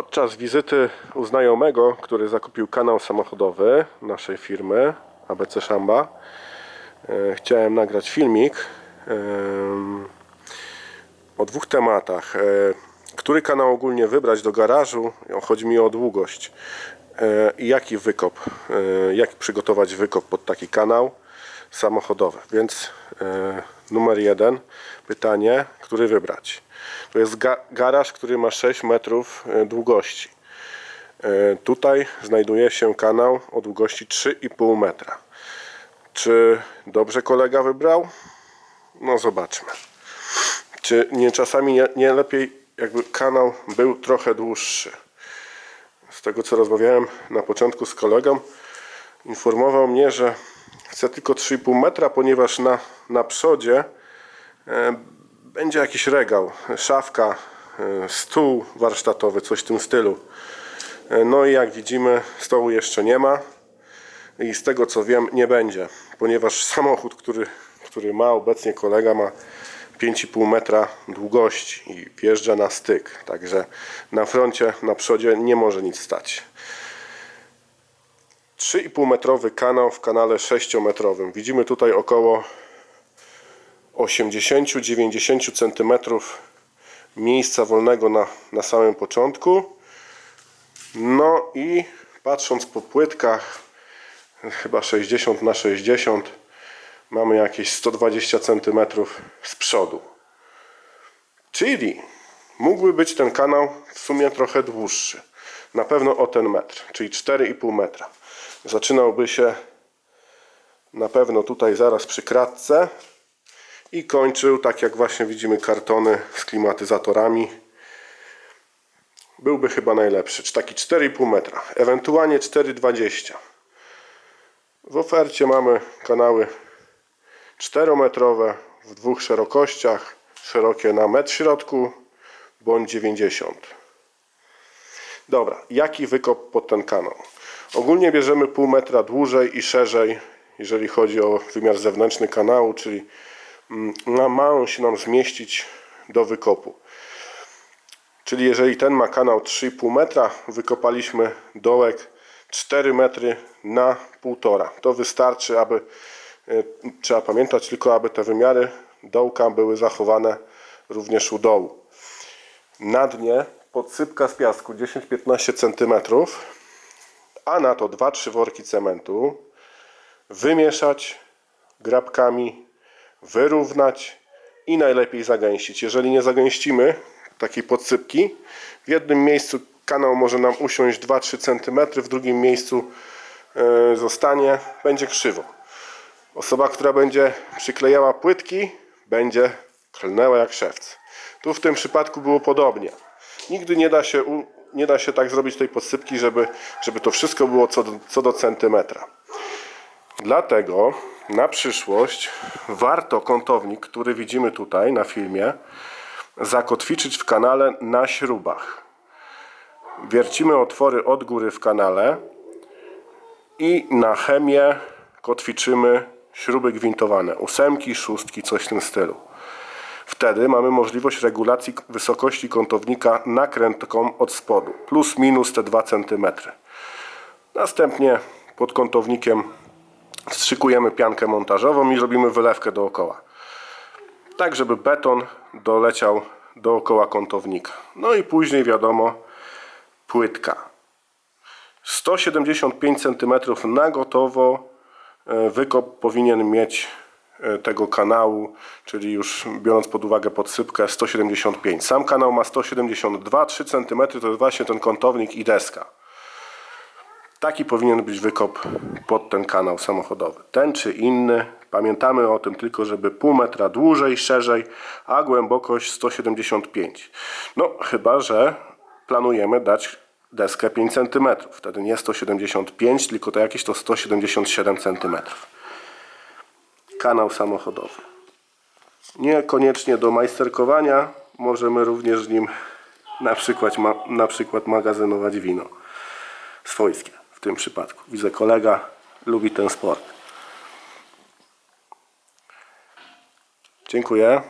Podczas wizyty u znajomego, który zakupił kanał samochodowy naszej firmy ABC Szamba, e, chciałem nagrać filmik o dwóch tematach. E, Który kanał ogólnie wybrać do garażu? Chodzi mi o długość. E, I jaki wykop, jak przygotować wykop pod taki kanał samochodowy. Więc numer jeden, pytanie, który wybrać? To jest ga garaż, który ma 6 metrów e, długości. E, Tutaj znajduje się kanał o długości 3,5 metra. Czy dobrze kolega wybrał? No zobaczmy. Czy nie czasami nie, nie lepiej jakby kanał był trochę dłuższy? Z tego co rozmawiałem na początku z kolegą, informował mnie, że chce tylko 3,5 metra, ponieważ na, na przodzie e, będzie jakiś regał, szafka, e, stół warsztatowy, coś w tym stylu. E, No i jak widzimy, stołu jeszcze nie ma i z tego co wiem, nie będzie, ponieważ samochód, który, który ma obecnie kolega, ma 5,5 metra długości i wjeżdża na styk. Także na froncie, na przodzie nie może nic stać. 3,5 metrowy kanał w kanale 6 metrowym. Widzimy tutaj około 80-90 cm miejsca wolnego na, na samym początku. No i patrząc po płytkach, chyba 60 na 60 mamy jakieś 120 cm z przodu. Czyli mógłby być ten kanał w sumie trochę dłuższy. Na pewno o ten metr, czyli 4,5 metra. Zaczynałby się na pewno tutaj zaraz przy kratce i kończył tak jak właśnie widzimy kartony z klimatyzatorami. Byłby chyba najlepszy, taki 4,5 metra, ewentualnie 4,20. W ofercie mamy kanały 4-metrowe w dwóch szerokościach, szerokie na metr środku bądź 90. Dobra, jaki wykop pod ten kanał? Ogólnie bierzemy pół metra dłużej i szerzej, jeżeli chodzi o wymiar zewnętrzny kanału, czyli mm, ma, ma on się nam zmieścić do wykopu. Czyli jeżeli ten ma kanał 3,5 metra, wykopaliśmy dołek 4 metry na 1,5. To wystarczy, aby y, trzeba pamiętać tylko, aby te wymiary dołka były zachowane również u dołu. Na dnie podsypka z piasku 10-15 cm, a na to 2-3 worki cementu, wymieszać grabkami, wyrównać i najlepiej zagęścić. Jeżeli nie zagęścimy takiej podsypki, w jednym miejscu kanał może nam usiąść 2-3 cm, w drugim miejscu e, zostanie, będzie krzywo. Osoba, która będzie przyklejała płytki, będzie klnęła jak szewc. Tu w tym przypadku było podobnie. Nigdy nie da się, nie da się tak zrobić tej podsypki, żeby, żeby to wszystko było co do, co do centymetra. Dlatego na przyszłość warto kątownik, który widzimy tutaj na filmie, zakotwiczyć w kanale na śrubach. Wiercimy otwory od góry w kanale i na chemię kotwiczymy śruby gwintowane, ósemki, szóstki, coś w tym stylu. Wtedy mamy możliwość regulacji wysokości kątownika nakrętką od spodu, plus minus te 2 cm. Następnie pod kątownikiem strzykujemy piankę montażową i robimy wylewkę dookoła. Tak, żeby beton doleciał dookoła kątownika. No i później wiadomo, płytka. 175 cm na gotowo e, wykop powinien mieć e, tego kanału, czyli już biorąc pod uwagę podsypkę 175. Sam kanał ma 172, 3 cm to jest właśnie ten kątownik i deska. Taki powinien być wykop pod ten kanał samochodowy. Ten czy inny. Pamiętamy o tym tylko, żeby pół metra dłużej, szerzej, a głębokość 175. No, chyba że planujemy dać deskę 5 cm. Wtedy nie 175, tylko to jakieś to 177 cm. Kanał samochodowy. Niekoniecznie do majsterkowania. Możemy również nim na przykład, ma, na przykład magazynować wino swojskie w tym przypadku. Widzę kolega lubi ten sport. Dziękuję.